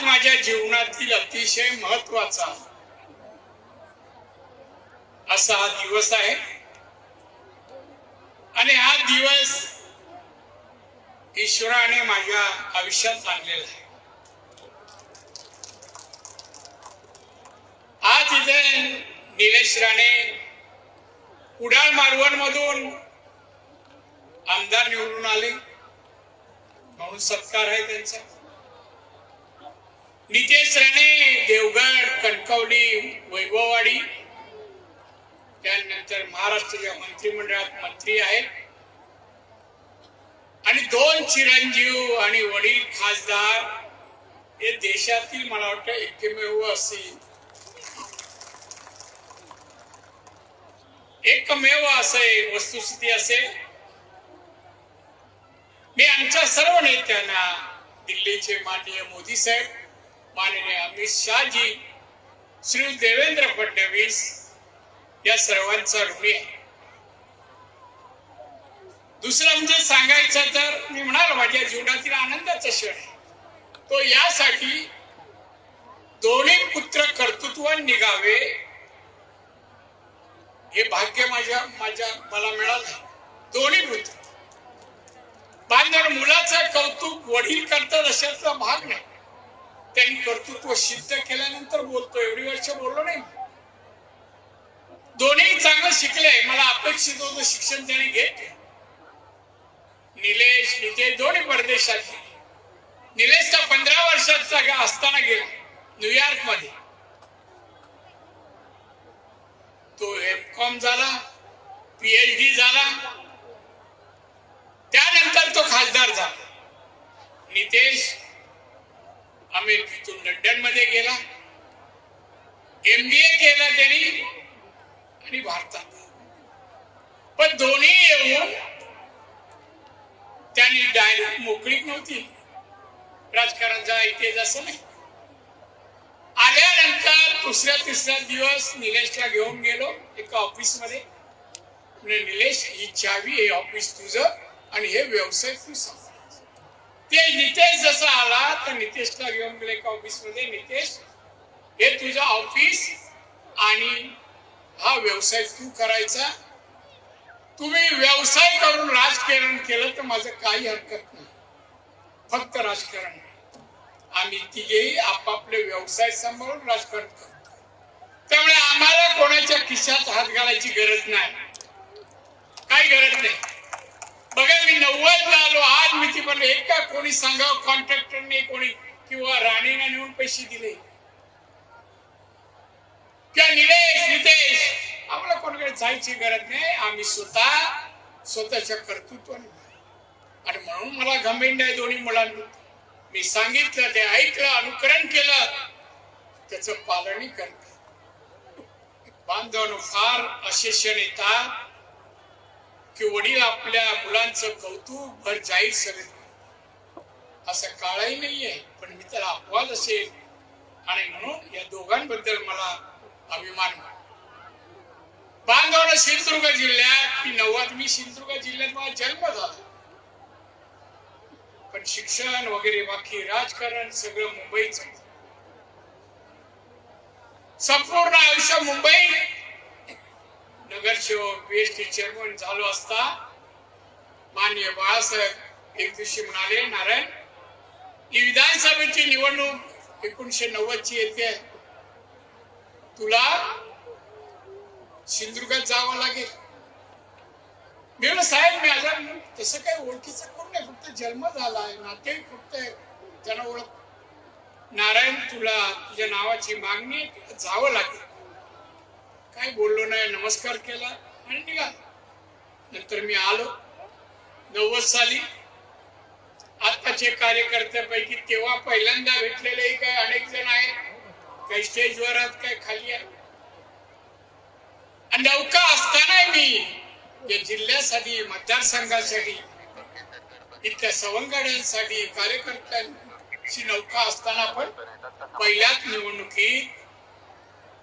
आज माझ्या जीवनातील अतिशय महत्त्वाचा असा हा दिवस आहे. आणि हा दिवस ईश्वराने माझ्या आयुष्यात आणलेला आहे. आज इथे निलेश राणे कुडाळ मालवण मधून आमदार निवडून आले. म्हणून सत्कार आहे त्यांचा. नितेश राणे देवगड कणकवली वैभववाडी. त्यानंतर महाराष्ट्राच्या मंत्रिमंडळात मंत्री आहेत. आणि दोन चिरंजीव आणि वडील खासदार हे देशातील मला वाटतं एकमेव असेल एकमेव असे वस्तुस्थिती असेल मी आमच्या सर्व नेत्यांना दिल्लीचे माननीय मोदी साहेब माननीय अमित शहाजी श्री देवेंद्र फडणवीस या सर्वांचा ऋणी आहे. दुसरं म्हणजे सांगायचं तर मी म्हणाल माझ्या जीवनातील आनंदाचा क्षण आहे. तो यासाठी दोन्ही पुत्र कर्तृत्वान निघावे हे भाग्य माझ्या माझ्या मला मिळालं. दोन्ही पुत्र. बांधण मुलाचं कौतुक वडील करतात अशातला भाग नाही. त्यांनी कर्तृत्व सिद्ध केल्यानंतर बोलतो. एवढी वर्ष बोललो नाही. दोन्ही चांगलं शिकले. मला अपेक्षित होतं शिक्षण त्याने घेतले. निलेश नितेश दोन्ही परदेशात गेले. निलेशचा पंधरा वर्षाचा असताना गेला. न्यूयॉर्कमध्ये. तो एम कॉम झाला. पीएचडी झाला. त्यानंतर तो खासदार झाला. नितेश अमेरिकेतून लंडनमध्ये गेला. एमबीए केला त्यांनी आणि भारतात. पण दोन्ही येऊन त्यांनी डायरेक्ट मोकळीक नव्हती. राजकारणाचा इथे असं नाही. आल्यानंतर दुसऱ्या तिसऱ्या दिवस निलेशला घेऊन गेलो एका ऑफिसमध्ये. निलेश ही चावी हे ऑफिस तुझं आणि हे व्यवसाय तू सांग ते जिथे आता नितेशला घेऊन गेले एका ऑफिसमध्ये? नितेश हे तुझं ऑफिस आणि हा व्यवसाय तू करायचा. तुम्ही व्यवसाय करून राजकारण केलं तर माझं काही हरकत नाही. फक्त राजकारण नाही. आम्ही तिघेही आपापले व्यवसाय सांभाळून राजकारण करतो त्यामुळे आम्हाला कोणाच्या खिशात हात घालायची गरज नाही. काही गरज नाही. बघा मी नव्वद आलो आज मी ती एक कोणी सांगाव? कॉन्ट्रॅक्टरने कोणी किंवा राणीने नेऊन पैसे दिले. किंवा निलेश नितेश आम्हाला कोणाकडे जायची गरज नाही. आम्ही स्वतः स्वतःच्या कर्तृत्वाने आणि म्हणून मला घमेंड आहे दोन्ही मुलांना मी सांगितलं ते ऐकलं अनुकरण केलं. त्याच पालनही करत बांधवानं फार असे क्षण येतात की वडील आपल्या मुलांचं कौतुक भर जाहीर सभेत असं काळही आहे पण मी तर अपवाद असेल. आणि म्हणून या दोघांबद्दल मला अभिमान वाटतो. बांधवनं सिंधुदुर्ग जिल्ह्यात मी नव्वद मी सिंधुदुर्ग जिल्ह्यात माझा जन्म झाला. पण शिक्षण वगैरे बाकी राजकारण सगळं मुंबईच. संपूर्ण आयुष्य मुंबई नगरसेवक बीएसटी चेअरमन चालू असता मान्य बाळासाहेब एक दिवशी म्हणाले नारायण ही विधानसभेची निवडणूक एकोणीशे नव्वद ची येते. तुला सिंधुदुर्गात जावं लागेल. मी म्हणलं साहेब मी आजार तसं काही ओळखीचं कोण नाही फक्त जन्म झाला आहे नाते फक्त त्यांना ओळख. नारायण तुला तुझ्या नावाची मागणी जावं लागेल. काय बोललो नाही नमस्कार केला आणि निघाल नंतर मी आलो. नव्वद साली आत्ताचे कार्यकर्त्यापैकी तेव्हा पहिल्यांदा भेटलेले काही अनेक जण आहेत. काही स्टेजवर आहेत काही खाली आहेत. आणि नौका असताना मी या जिल्ह्यासाठी मतदारसंघासाठी इथल्या सवंगड्यांसाठी कार्यकर्त्यांची नौका असताना पण पहिल्याच निवडणुकीत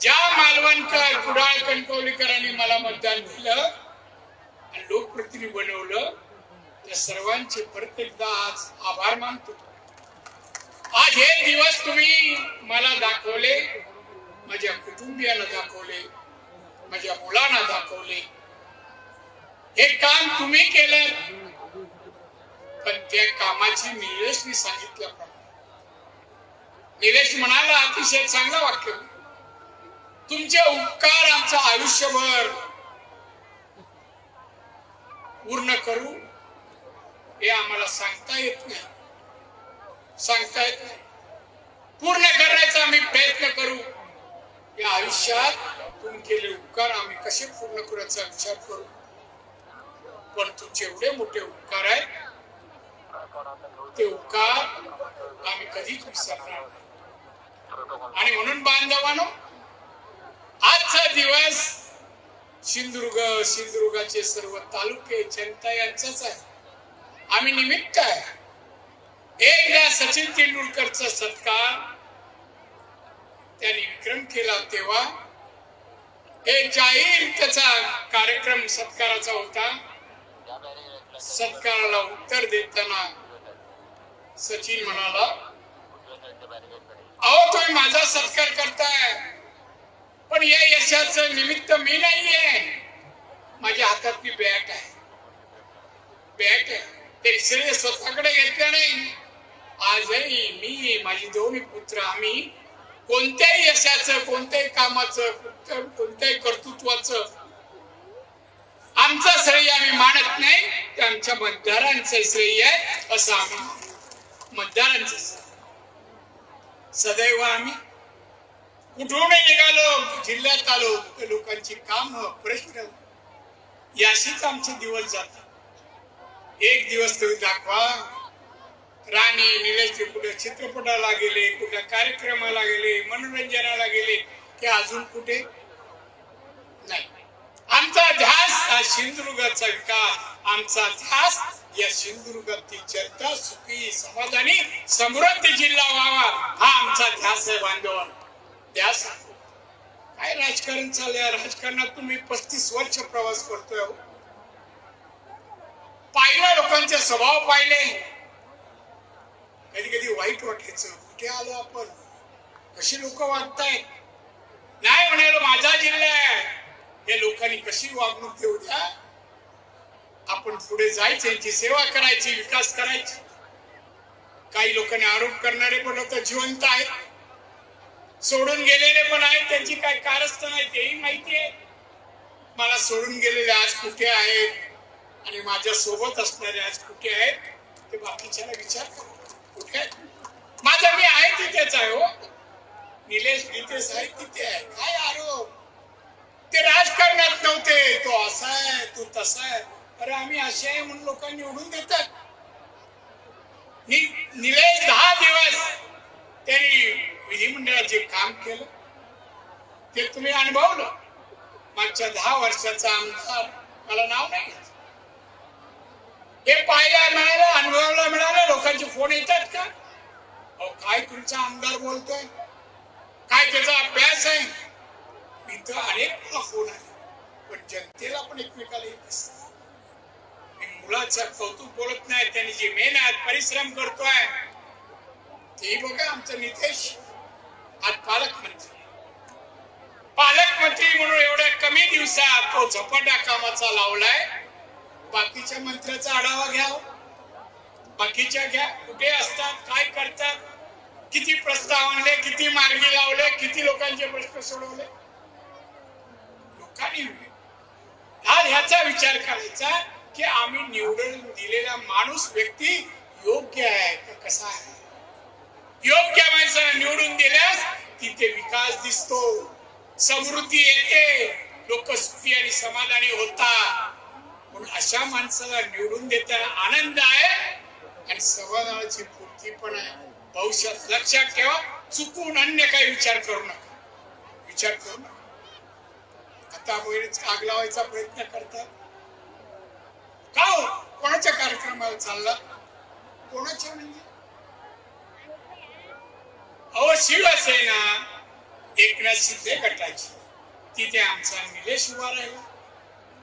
ज्या मालवणकर कुडाळ कणकवलीकरांनी मला मतदान दिलं लोकप्रतिनिधी बनवलं त्या सर्वांचे परत एकदा आज आभार मानतो. आज हे दिवस तुम्ही मला दाखवले माझ्या कुटुंबियांना दाखवले माझ्या मुलांना दाखवले. हे काम तुम्ही केलं पण त्या कामाची निलेशनी सांगितल्याप्रमाणे. निलेश म्हणाला अतिशय चांगलं वाक्य. तुमचे उपकार आमचं आयुष्यभर. पूर्ण करू हे आम्हाला सांगता येत नाही. सांगता येत नाही. पूर्ण करण्याचा आम्ही प्रयत्न करू. या आयुष्यात तुम्ही केले उपकार आम्ही कसे पूर्ण करायचा विचार करू? पण तुमचे एवढे मोठे उपकार आहेत. ते उपकार आम्ही कधीच विसरणार नाही. आणि म्हणून बांधवानो आजचा दिवस सिंधुदुर्ग सिंधुदुर्गाचे सर्व तालुके जनता यांचाच आहे. आम्ही निमित्त आहे. एकदा सचिन तेंडुलकरचा सत्कार त्यांनी विक्रम केला तेव्हा हे जाहीर त्याचा कार्यक्रम सत्काराचा होता. सत्काराला उत्तर देताना सचिन म्हणाला अहो तुम्ही माझा सत्कार करताय. पण या यशाचं निमित्त मी नाहीये. माझ्या हातातली बॅट आहे. बॅट आहे. ते श्रेय स्वतःकडे घेतलं नाही. आजही मी माझी दोन्ही पुत्र आम्ही कोणत्याही यशाचं कोणत्याही कामाचं कोणत्याही कर्तृत्वाचं आमचं श्रेय आम्ही मानत नाही ते आमच्या मतदारांचं श्रेय आहे असं आम्ही मतदारांचं सदैव आम्ही कुठून निघालो? जिल्ह्यात आलो. तर लोकांची काम प्रश्न. याशीच आमचे दिवस जातात. एक दिवस तुम्ही दाखवा. राणी निलेश कुठे चित्रपटाला गेले कुठे कार्यक्रमाला गेले मनोरंजनाला गेले ते अजून कुठे? नाही. आमचा ध्यास हा सिंधुदुर्गाचा विकास. आमचा ध्यास या सिंधुदुर्गातील जनता सुखी समाधानी समृद्ध जिल्हा व्हावा हा आमचा ध्यास आहे बांधव त्यास काय राजकारण चाललंय? राजकारणात तुम्ही पस्तीस वर्ष प्रवास करतोय हो. पाहिला लोकांचे स्वभाव पाहिले. कधी कधी वाईट वाटायचं. कुठे आलो आपण? कशी लोक वागतायत नाही म्हणाल माझा जिल्हा आहे. या लोकांनी कशी वागणूक देऊ द्या? आपण पुढे जायचं यांची सेवा करायची विकास करायची. काही लोकांनी आरोप करणारे पण आता जिवंत आहेत. सोडून गेलेले पण आहेत त्यांची काय कारस्थ नाही तेही माहिती आहे. मला सोडून गेलेले आज कुठे आहेत आणि माझ्या सोबत असणारे आज कुठे आहेत ते बाकीच्याला विचार करू कुठे आहेत? माझा मी आहे तिथेच आहे हो. निलेश गीते आहे तिथे आहे. काय आरोप? ते राजकारणात नव्हते. तो असा आहे तो तसा आहे. अरे आम्ही असे आहे म्हणून लोकांनी निवडून देतात. निलेश दहा दिवस त्यांनी विधिमंडळात जे काम केलं. ते तुम्ही अनुभवलं. मागच्या दहा वर्षाचा आमदार मला नाव नाही घेत. हे पाहायला मिळालं अनुभवायला मिळालं. लोकांचे फोन येतात का? अहो काय तुमचा आमदार बोलतोय? काय त्याचा अभ्यास आहे? इथं अनेक फोन आले. पण जनतेला पण एकमेकाला येत असत. मी मुलाचं कौतुक बोलत नाही. त्यांनी जी मेहनत परिश्रम करतोय ते बघा आमचं नितेश. आज पालकमंत्री. पालकमंत्री म्हणून एवढ्या कमी दिवसात तो झपाट्या कामाचा लावलाय. बाकीच्या मंत्र्याचा आढावा घ्या. बाकीच्या घ्या. कुठे असतात काय करतात किती प्रस्ताव आणले किती मार्गी लावले किती लोकांचे प्रश्न सोडवले. लोकांनी आज ह्याचा विचार करायचा की आम्ही निवडून दिलेला माणूस व्यक्ती योग्य आहे का कसा आहे? योग्य माणसाला निवडून दिल्यास तिथे विकास दिसतो. समृद्धी येते. लोक सुखी आणि समाधानी होतात. म्हणून अशा माणसाला निवडून देताना आनंद आहे आणि समाधानाची पूर्ती पण आहे. भविष्यात लक्षात ठेवा चुकून अन्य काही विचार करू नका. विचार करू नका. आता बरेच आग लावायचा प्रयत्न करतात. का हो? कोणाच्या कार्यक्रमाला चालला? कोणाच्या म्हणजे? अहो शिवसेना एकनाथ शिंदे गटाची. तिथे आमचा निलेश उभा राहिला.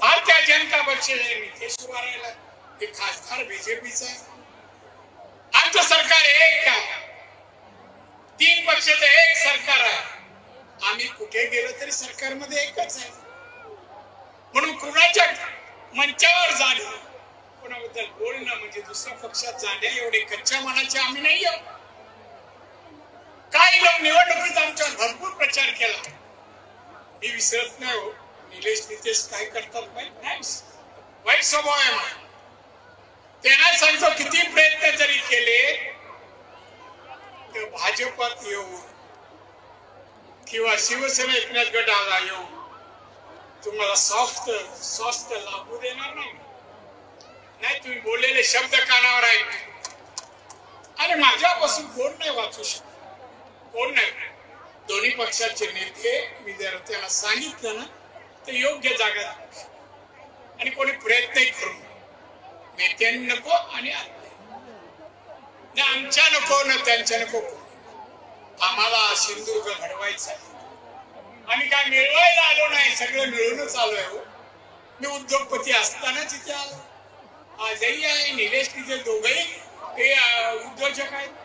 भारतीय जनता पक्षाचे नितेश उभा राहिला. ते खासदार बीजेपीचा आहे. आमचं सरकार एक तीन पक्षाचं एक सरकार आहे. आम्ही कुठे गेलो तरी सरकारमध्ये एकच आहे. म्हणून कुणाच्या मंचावर जाणं कोणाबद्दल बोलणं म्हणजे दुसऱ्या पक्षात जाणे एवढे कच्च्या मनाचे आम्ही नाही आहोत. काही लोक निवडणुकीत आमच्यावर भरपूर प्रचार केला? मी विसरत नाही हो. निलेश नितेश काय करतात माहीत नाही. वाईट स्वभाव आहे मला. त्यांना सांगतो किती प्रयत्न जरी केले तर भाजपात येऊन किंवा शिवसेना एकनाथ गटाला येऊन तुम्हाला सॉफ्ट स्वस्त लागू देणार नाही. नाही तुम्ही बोललेले शब्द कानावर आहेत. आणि माझ्यापासून कोण नाही वाचू शकत. कोण नाही. दोन्ही पक्षाचे नेते मी जर सांगितलं ना तर योग्य जागा आणि कोणी प्रयत्नही करू नये. नेत्यांनी नको आणि ना आमच्या नको ना त्यांच्या नको. आम्हाला सिंधुदुर्ग घडवायचा आहे. आम्ही काय मिळवायला आलो नाही सगळं मिळूनच आलो हो. मी उद्योगपती असताना तिथे आलो. आजही आहे निलेश तिथे दोघही हे उद्योजक आहेत.